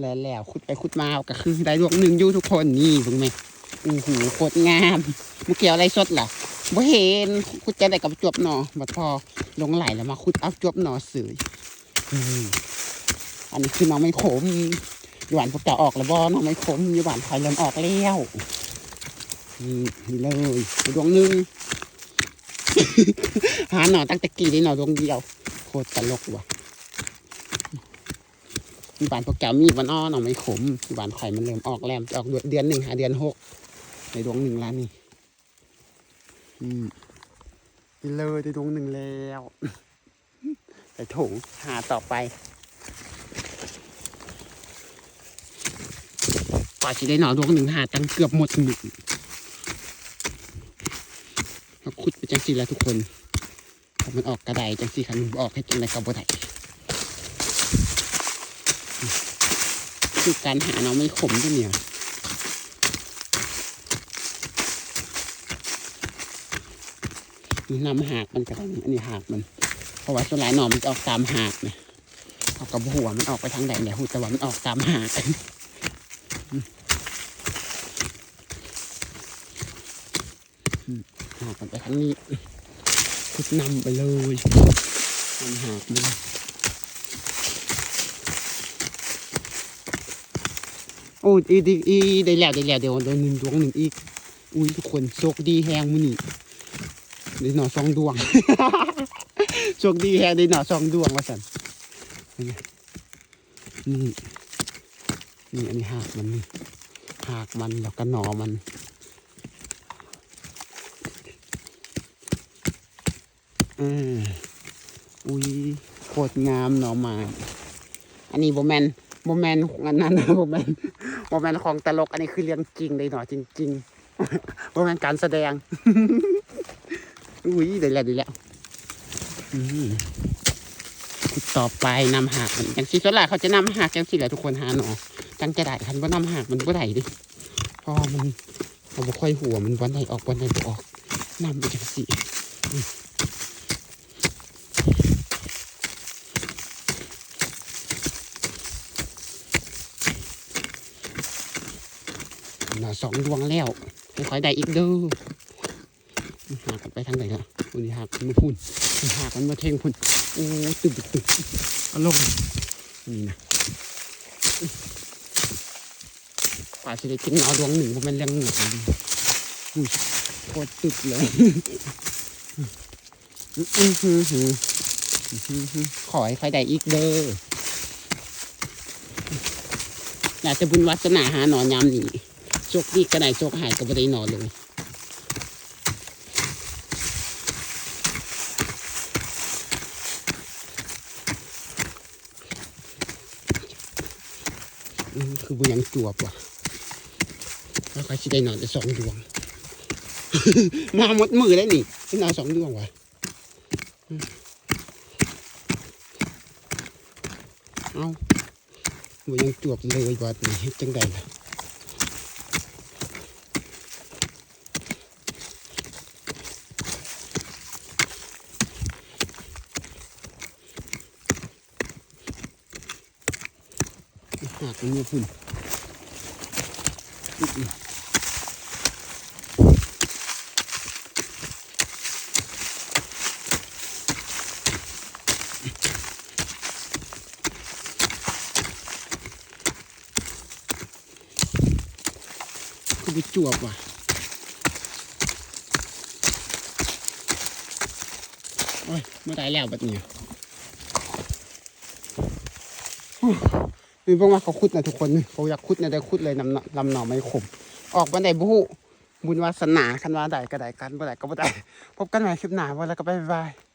แล้วแล้วขุดไปขุดมาก็คือได้ดวงหนึ่งอยู่ทุกคนนี่เบิ่งไหมอู้หูโคตรงามมุเกี่ยวอะไรสดล่ะบ่เห็นขุดจะได้กับจวบหนอบัดพอลงไหลแล้วมาขุดเอาจวบหนอเสยอืมอันนี้คือน้องไม่ขมหวานพวกจะออกแล้วบ่น้องไม่ขมหวานคอยเริ่มออกแล้วนี่เลยดวงหนึ่งหาหน่อตั้งแต่กี่ได้หน่อดวงเดียว โคตรตลกว่ะ บานพวกแก้วมีดมันอ้อหน่อไม่ขมมีบานไข่มันเริ่มออกแล้วจะออกเดือนหนึ่งหาเดือนหกในดวงหนึ่งแล้วนี่อืมไปเลยในดวงหนึ่งแล้วใส่ถุงหาต่อไปกว่าจะได้หน่อดวงหนึ่งหาตั้งเกือบหมดหนึ่งเราขุดไปจังสิแล้วทุกคนมันออกกระไดจังสิคันนบ่ออกให้จังไรกับบ่ได คือการหาน้องไม่ขมด้วยเนี่ยนำหากมันก็ได้นี่อันนี้หากมัน เพราะว่าส่วนหลายหนอมันจะออกตามหากเนี่ยออกกับหัวมันออกไปทางใดเนี่ยหูแต่ว่ามันออกตามหากหากมันไปทางนี้ขุดนำไปเลยนำหากมัน อ้ยอีดีอีได้แล้วได้แล้วเดี๋ยวเดี๋ยวหนึ่งดวงหนึ่งอีก อุ้ยทุกคนโชคดีแหงมือนี่ได้หน่อสองดวงโชคดีแฮงได้หน่อสองดวงว่าสันนี่นี่อันนี้หากมันนี่หากมันแล้วก็หน่อมันเอออุ้ยโคตรงามหน่อไม้อันนี้โบแมนโบแมนองอันนั้นนะโบแมน โบแมนต์ของตลก อันนี้คือเรื่องจริงเลยหน่อจริงๆโบแมนต์การแสดง อุ้ยได้แล้วได้แล้วอืมขุดต่อไปนำหากมันจังสิส่วนใหญ่เขาจะนำหากจังสิแหละทุกคนหาหนอจังจะได้คันว่านำหากมันบ่ได้ดิเพราะมันเอาบ่ค่อยหัวมันวันไหนออกวันไหนบ่ออกนำไปจังสิ หน่อสองดวงแล้วค่อยได้อีกเด้อหากันไปทางไหนล่ะวันนี้หากมันมาพุ่นหากันมาเทงพุ่นโอ้ตึกตึกตึกเอาลงนี่นะกว่าจะได้กินเอาดวงหนึ่งเพราะมันเลี้ยงหนักดีอุ้ยโคตรตึกเลยอือหือหือขอให้ใครได้อีกเด้ออยากจะบุญวัฒนาหาหนอนยามนี่ โชคดีก็ได้โชคหายก็ไม่ได้นอนเลยคือบุยังจวบว่ะแล้วใครสิได้นอนจะสองดวง มาหมดมือแล้วนี่ได้นอนสองดวงว่ะเอาบุยังจวบเลยวัดนี่เฮ็ดจังใดล่ะ หากมันมีพุ่นคือไปจวบว่ะโอ้ยมื่อไรแล้วแบบนี้ มีพวกว่าเขาคุดนะทุกคนเขาอยากคุดนะได้คุดเลยลำลำหน่อไม่ขม ออกบันไดบุหุบุญวาสนาคันว่าไดก็ได้กันบ่ได้ก็บ่ได้พบกันใหม่คลิปหน้าวันแล้วก็บ๊ายบาย